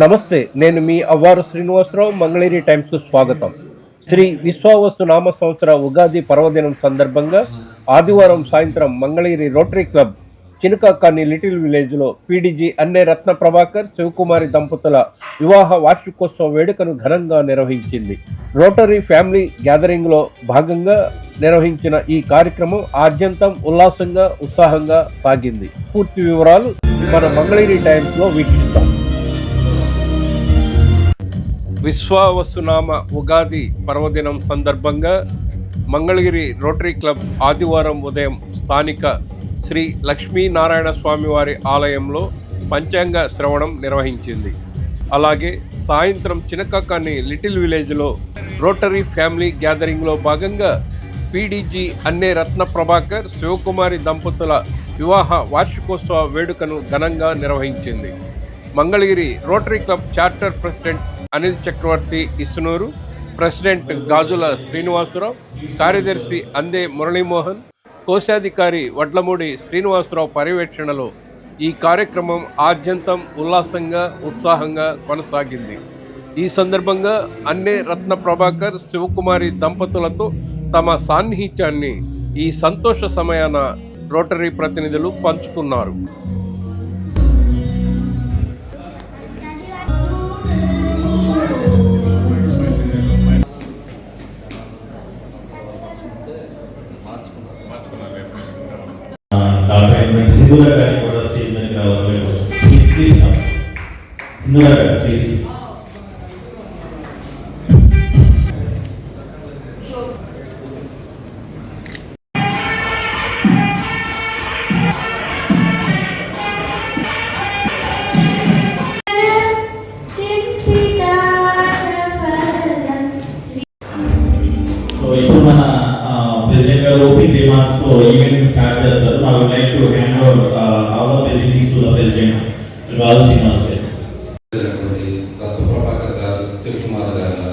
నమస్తే నేను మీ అవ్వారు శ్రీనివాసరావు మంగళగిరి టైమ్స్కు స్వాగతం. శ్రీ విశ్వావస్తు నామ సంవత్సర ఉగాది పర్వదినం సందర్భంగా ఆదివారం సాయంత్రం Mangalagiri rotary club Chinakakani little విలేజ్లో పీడీజీ అన్నే రత్న ప్రభాకర్ శివకుమారి దంపతుల వివాహ వార్షికోత్సవ వేడుకను ఘనంగా నిర్వహించింది. రోటరీ ఫ్యామిలీ గ్యాదరింగ్లో భాగంగా నిర్వహించిన ఈ కార్యక్రమం ఆద్యంతం ఉల్లాసంగా ఉత్సాహంగా సాగింది. పూర్తి వివరాలు మన మంగళగిరి టైమ్స్లో వీక్షిస్తాం. విశ్వావసునామ ఉగాది పర్వదినం సందర్భంగా మంగళగిరి రోటరీ క్లబ్ ఆదివారం ఉదయం స్థానిక శ్రీ లక్ష్మీనారాయణ స్వామివారి ఆలయంలో పంచాంగ శ్రవణం నిర్వహించింది. అలాగే సాయంత్రం చినకాకాని లిటిల్ విలేజ్లో రోటరీ ఫ్యామిలీ గ్యాదరింగ్లో భాగంగా పీడీజీ అన్నే రత్న ప్రభాకర్ శివకుమారి దంపతుల వివాహ వార్షికోత్సవ వేడుకను ఘనంగా నిర్వహించింది. Mangalagiri rotary club charter president Anil Chakravarthy Isunuru president Gajula Srinivasarao కార్యదర్శి అందే మురళీమోహన్ కోశాధికారి వడ్లమూడి శ్రీనివాసరావు పర్యవేక్షణలో ఈ కార్యక్రమం ఆద్యంతం ఉల్లాసంగా ఉత్సాహంగా కొనసాగింది. ఈ సందర్భంగా అన్నే రత్న ప్రభాకర్ శివకుమారి దంపతులతో తమ సాన్నిహిత్యాన్ని ఈ సంతోష సమయాన రోటరీ ప్రతినిధులు పంచుకున్నారు. సింధురా గారికి కూడా స్టేజ్ మీదకి రావాల్సిన ప్లీజ్ ప్లీజ్ సింధురా గారు కుమార్ గారు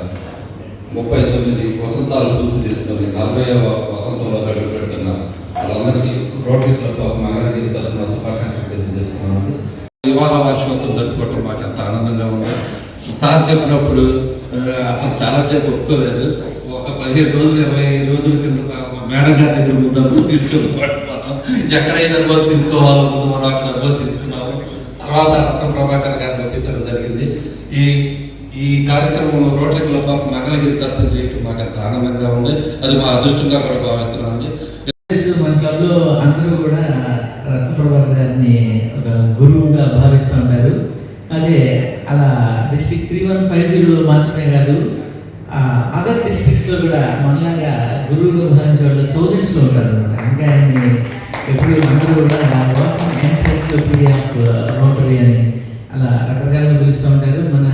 ముప్పై తొమ్మిది వసంతాలు పూర్తి చేసుకొని నలభై వసంతంలో అడుగు పెడుతున్న వాళ్ళందరికీ రోటరీ క్లబ్ ఆఫ్ మంగళగిరి తరఫున శుభాకాంక్షలు తెలియజేస్తున్నాను. వివాహ వార్షికోత్సవం జరుపుకోవడం మాకు ఎంత ఆనందంగా ఉంది. సార్ చెప్పినప్పుడు అతను చాలా సేపు ఒప్పుకోలేదు. ఒక పదిహేను రోజులు ఇరవై రోజుల కింద మేడం గారి దగ్గర ముందు డబ్బులు తీసుకొని మనం. ఎక్కడైనా డబ్బులు తీసుకోవాలో ముందు మనం అక్కడ డబ్బులు తీసుకున్నాము. తర్వాత రత్న ప్రభాకర్ గారిని ఒప్పించడం జరిగింది. ఈ ఈ కార్యక్రమం రోటరీ క్లబ్ ఆఫ్ మంగళగిరి తరఫున చేయటం మాకు అంత ఆనందంగా ఉంది. అది మా అదృష్టంగా కూడా భావిస్తున్నామండి. మన క్లబ్లో అందరూ కూడా రత్నప్రభాకర్ గారిని ఒక గురువుగా భావిస్తూ ఉంటారు. అదే అలా డిస్టిక్ త్రీ వన్ ఫైవ్ జీరోలో మాత్రమే కాదు అదర్ డిస్ట్రిక్ట్స్లో కూడా మనలాగా గురువుగా భావించే వాళ్ళు థౌజండ్స్లో ఉంటారు అనమాట ఇంకా ఆయన్ని ఎప్పుడు అందరూ కూడా ఎన్సైక్లోపీడియా ఆఫ్ రోటరీ అని అలా రకరకాలుగా పిలుస్తూ ఉంటారు. మన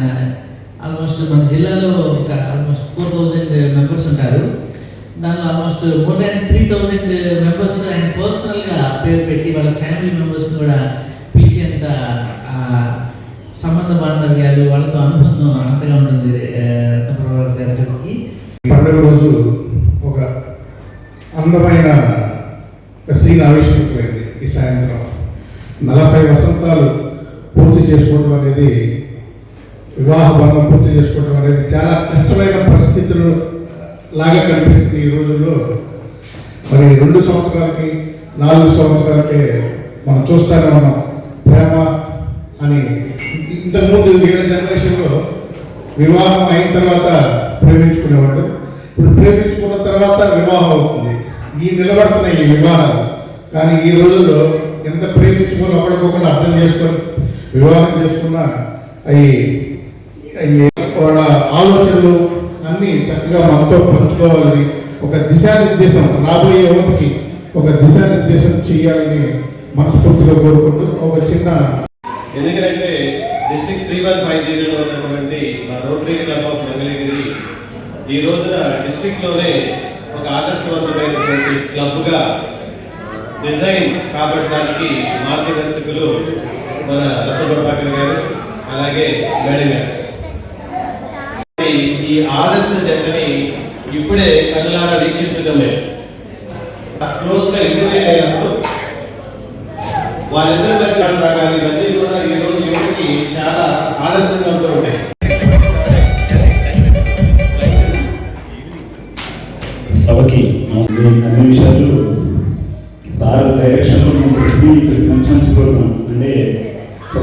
ఆల్మోస్ట్ మన జిల్లాలో ఒక ఆల్మోస్ట్ ఫోర్ థౌజండ్ మెంబర్స్ ఉంటారు. దానిలో almost more than three thousand members ఆయన పర్సనల్గా పేరు పెట్టి వాళ్ళ ఫ్యామిలీ మెంబర్స్ కూడా పిలిచేంత ఆ, సంబంధ బాంధవ్యాలు వాళ్ళతో అనుబంధం అంతగా ఉంటుంది గారికి పండుగ రోజు ఒక అందమైన సీన్ ఆవిష్కృతమైంది. ఈ సాయంత్రం నలభై వసంతాలు పూర్తి చేసుకోవడం అనేది వివాహ బంధం పూర్తి చేసుకోవడం అనేది చాలా కష్టమైన పరిస్థితులు లాగా కనిపిస్తుంది ఈ రోజుల్లో. మరి రెండు సంవత్సరాలకి నాలుగు సంవత్సరాలకే మనం చూస్తానే మనం ప్రేమ అని ఇంతకుముందు వేరే జనరేషన్లో వివాహం అయిన తర్వాత ప్రేమించుకునేవాళ్ళు. ఇప్పుడు ప్రేమించుకున్న తర్వాత వివాహం అవుతుంది. ఈ నిలబడుతున్న ఈ వివాహాలు. కానీ ఈ రోజుల్లో ఎంత ప్రేమించుకొని ఒకరికొకరు అర్థం చేసుకొని వివాహం చేసుకున్నా అవి వాళ్ళ ఆలోచనలు అన్నీ చక్కగా మనతో పంచుకోవాలని ఒక దిశానిర్దేశం రాబోయే యువతకి ఒక దిశానిర్దేశం చేయాలని మనస్ఫూర్తిగా కోరుకుంటూ ఒక చిన్న ఎందుకంటే డిస్ట్రిక్ట్ త్రీ వన్ ఫైవ్ జీరోలో ఉన్నటువంటి మా రోటరీ క్లబ్ ఆఫ్ మంగళగిరి ఈ రోజున డిస్ట్రిక్ట్లోనే ఒక ఆదర్శవంతమైనటువంటి క్లబ్గా డిజైన్ కాబట్టడానికి మార్గదర్శకులు మన రత్న ప్రభాకర్ గారు అలాగే మేడం గారు. ఈ ఆదర్శ జట్టుని ఇప్పుడే కళ్ళారా వీక్షించడం లేదు. క్లోజ్గా ఇంటిమేట్ అయినప్పుడు వాళ్ళిద్దరి పరికారం రాగాలి ఇవన్నీ కూడా ఈ రోజు యువతకి చాలా ఆదర్శంగా ఉంటాయి. సభకి అన్ని విషయాలు సార్ డైరెక్షన్ మంచి మంచి అంటే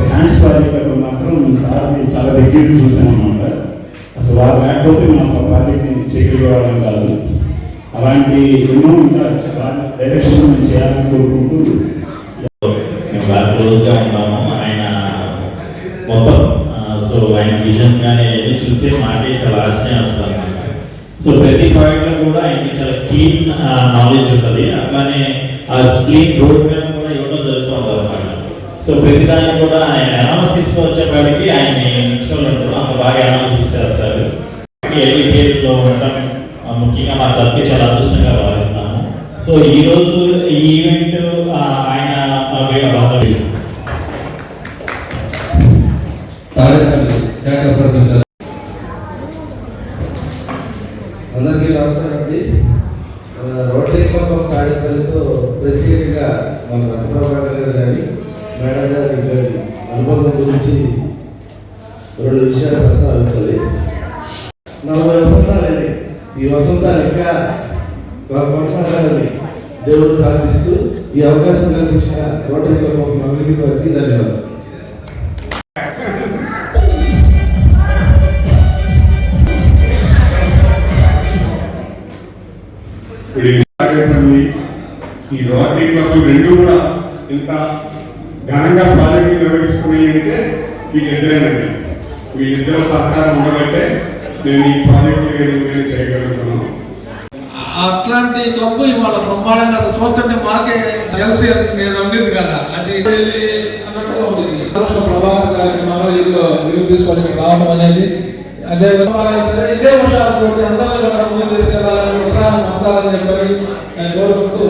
హ్యాండ్స్ ప్రాజెక్ట్ మాత్రం సార్ చాలా దగ్గర చూసాను అనమాట అసలు వారు లేకపోతే మనం అసలు ప్రాజెక్ట్ని చేయగలిగేవాళ్ళం కాదు. అలాంటి ఎన్నో ఇంకా డైరెక్షన్ మేము చేయాలని కోరుకుంటూ మేము బాగా క్లోజ్గా ఉన్నాము. ఆయన మొత్తం సో ఆయన విజన్ కానీ ఏది చూస్తే మాకే చాలా ఆశ్చర్యం వస్తుంది సో ప్రతి ప్రాజెక్ట్లో కూడా ఆయనకి చాలా క్లీన్ నాలెడ్జ్ ఉంటుంది. అట్లానే ఆ క్లీన్ రోడ్ మ్యాప్ కూడా ఇవ్వడం జరుగుతూ ఉంటుంది అనమాట సో ప్రతి దాన్ని కూడా ఆయన అనాలిసిస్ వచ్చేపాటికి ఆయన నిమిషాలు ఉంటారు అంత బాగా అనాలిసిస్ చేస్తారు ఎడిటేరియల్లో ఉండటం ఆ, ముఖ్యంగా మా తరఫుకి చాలా అదృష్టంగా భావిస్తాము. సో ఈరోజు ఈ ఈవెంట్ ఆ, ఆయన ఆ, వే- తాడేపల్లి శాఖ ప్రెసిడెంట్ అందరికీ నమస్కారం అండి మన రోటరీ క్లబ్ ఆఫ్ తాడేపల్లితో ప్రత్యేకంగా మన రత్నప్రభాకర్ గారు కానీ మేడం గారి గారి అనుబంధం గురించి రెండు విషయాలు ప్రస్తావించాలి నలభై వసంతాలని ఈ వసంతాలు ఇంకా కొనసాగాలని దేవుడు ప్రార్థిస్తూ ఈ అవకాశం కల్పించిన రోటరీ క్లబ్ ఆఫ్ మంగళగిరి వారికి ధన్యవాదాలు. ఈ రోటరీ క్లబ్ రెండు కూడా ఇంత ఘనంగా ప్రాజెక్టు నిర్వహిస్తున్నాయి అంటే వీళ్ళిద్దరేనండి. వీళ్ళిద్దరు సహకారం ఉండబట్టే నేను ఈ ప్రాజెక్టు నేను చేయగలుగుతున్నాను అట్లాంటి క్లబ్ ఇవాళ బ్రహ్మాండంగా అసలు చూస్తుంటే మాకే ఎల్సీ నేను ఉండేది కదా. అది వెళ్ళి అన్నట్టుగా ఉండేది రాష్ట్ర ప్రభాకర్ గారికి మంగళగిరిలో విలువ తీసుకొని ఇక్కడ రావడం అనేది అదే విధంగా సరే ఇదే ఉషాలు పోటీ అందరూ ఇక్కడ ముందు తీసుకెళ్ళాలని ఉత్సాహం పంచాలని చెప్పని నేను కోరుకుంటూ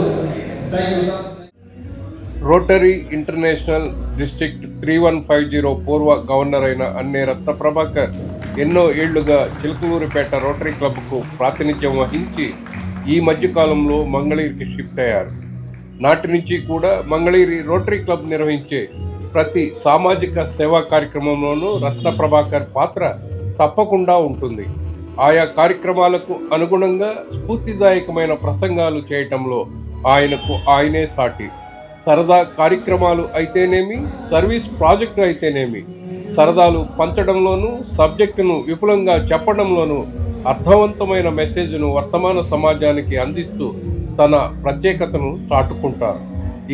thank you sir rotary international district three one five zero పూర్వ గవర్నర్ అయిన అన్నే రత్న ప్రభాకర్ ఎన్నో ఏళ్ళుగా చిలుకలూరిపేట రోటరీ క్లబ్కు ప్రాతినిధ్యం వహించి ఈ మధ్యకాలంలో మంగళగిరికి షిఫ్ట్ అయ్యారు. నాటి నుంచి కూడా మంగళగిరి రోటరీ క్లబ్ నిర్వహించే ప్రతి సామాజిక సేవా కార్యక్రమంలోనూ రత్న ప్రభాకర్ పాత్ర తప్పకుండా ఉంటుంది. ఆయా కార్యక్రమాలకు అనుగుణంగా స్ఫూర్తిదాయకమైన ప్రసంగాలు చేయటంలో ఆయనకు ఆయనే సాటి. సరదా కార్యక్రమాలు అయితేనేమి సర్వీస్ ప్రాజెక్టు అయితేనేమి సరదాలు పంచడంలోనూ సబ్జెక్టును విపులంగా చెప్పడంలోనూ అర్థవంతమైన మెసేజ్ను వర్తమాన సమాజానికి అందిస్తూ తన ప్రత్యేకతను చాటుకుంటారు.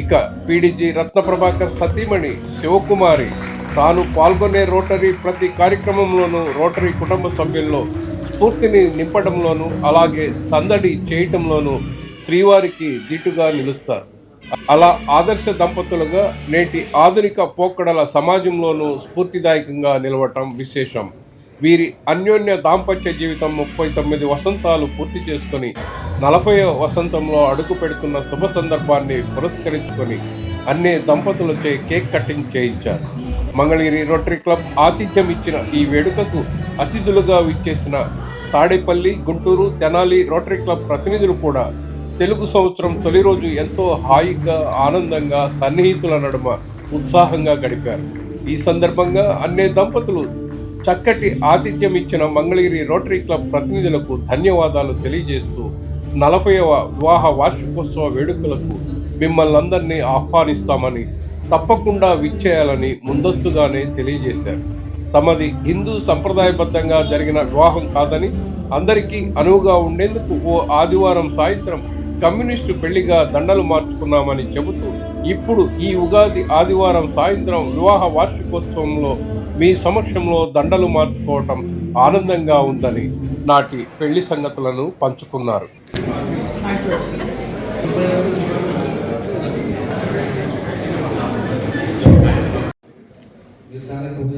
ఇక పీడీజీ రత్న ప్రభాకర్ సతీమణి శివకుమారి తాను పాల్గొనే రోటరీ ప్రతి కార్యక్రమంలోనూ రోటరీ కుటుంబ సభ్యుల్లో స్ఫూర్తిని నింపడంలోనూ అలాగే సందడి చేయటంలోనూ శ్రీవారికి దీటుగా నిలుస్తారు. అలా ఆదర్శ దంపతులుగా నేటి ఆధునిక పోకడల సమాజంలోనూ స్ఫూర్తిదాయకంగా నిలవటం విశేషం. వీరి అన్యోన్య దాంపత్య జీవితం ముప్పై తొమ్మిది వసంతాలు పూర్తి చేసుకొని నలభై వసంతంలో అడుగు పెడుతున్న శుభ సందర్భాన్ని పురస్కరించుకొని అన్ని దంపతులచే కేక్ కటింగ్ చేయించారు. మంగళగిరి రోటరీ క్లబ్ ఆతిథ్యం ఇచ్చిన ఈ వేడుకకు అతిథులుగా విచ్చేసిన తాడేపల్లి గుంటూరు తెనాలి రోటరీ క్లబ్ ప్రతినిధులు కూడా తెలుగు సంవత్సరం తొలి రోజు ఎంతో హాయిగా ఆనందంగా సన్నిహితుల నడుమ ఉత్సాహంగా గడిపారు. ఈ సందర్భంగా అన్నే దంపతులు చక్కటి ఆతిథ్యం ఇచ్చిన మంగళగిరి రోటరీ క్లబ్ ప్రతినిధులకు ధన్యవాదాలు తెలియజేస్తూ నలభైవ వివాహ వార్షికోత్సవ వేడుకలకు మిమ్మల్ని అందరినీ ఆహ్వానిస్తామని తప్పకుండా విచ్చేయాలని ముందస్తుగానే తెలియజేశారు. తమది హిందూ సంప్రదాయబద్ధంగా జరిగిన వివాహం కాదని అందరికీ అనువుగా ఉండేందుకు ఓ ఆదివారం సాయంత్రం కమ్యూనిస్టు పెళ్ళిగా దండలు మార్చుకున్నామని చెబుతూ ఇప్పుడు ఈ ఉగాది ఆదివారం సాయంత్రం వివాహ వార్షికోత్సవంలో మీ సమక్షంలో దండలు మార్చుకోవటం ఆనందంగా ఉందని నాటి పెళ్ళి సంగతులను పంచుకున్నారు. దానికి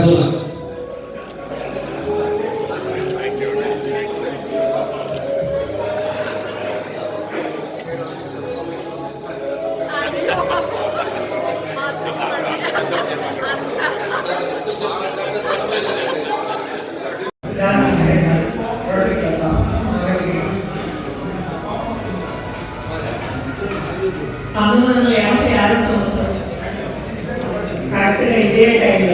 నాగార్జున పంతొమ్మిది వందల యాభై ఆరు సంవత్సరం కరెక్ట్గా ఇదే టైంలో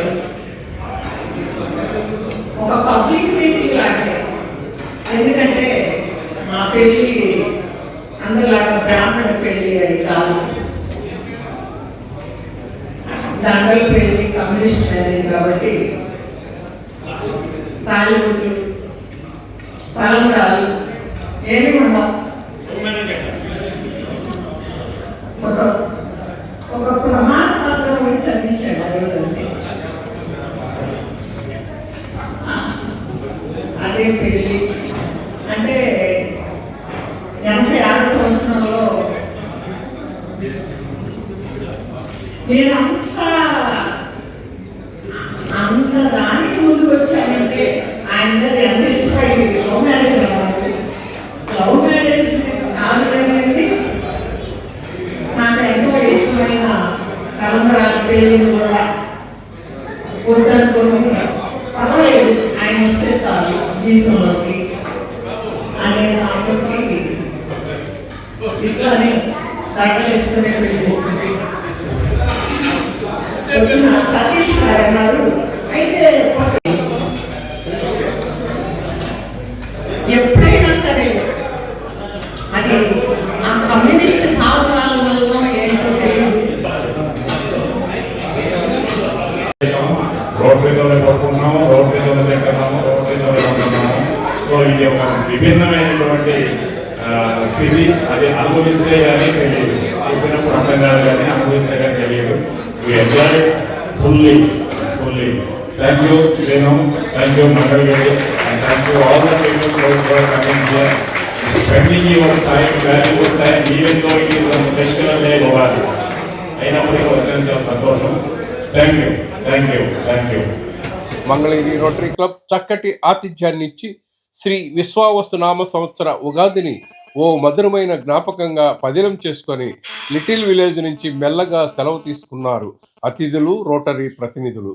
అదే పెళ్ళి. అంటే ఎనభై ఆరు సంవత్సరంలో నేనంత అంత అంత దానికి ముందుకు వచ్చానంటే ఆయన మీద ఎంత ఇష్టపడి లవ్ మ్యారేజ్ అవ్వాలి లవ్ మ్యారేజ్ కాదు నాకు ఎంతో ఇష్టమైన తలంబరాల పెళ్ళిని కూడా. థ్యాంక్ యూ మండలి గారు and thank you all the people for coming here spending your time valuable time even though it is festival day గోవాలి అయినప్పటికీ వచ్చినంత సంతోషం thank you thank you thank you Mangalagiri rotary club చక్కటి ఆతిథ్యాన్ని ఇచ్చి శ్రీ విశ్వావస్తునామ సంవత్సర ఉగాదిని ఓ మధురమైన జ్ఞాపకంగా పదిలం చేసుకొని లిటిల్ విలేజ్ నుంచి మెల్లగా సెలవు తీసుకున్నారు అతిథులు రోటరీ ప్రతినిధులు.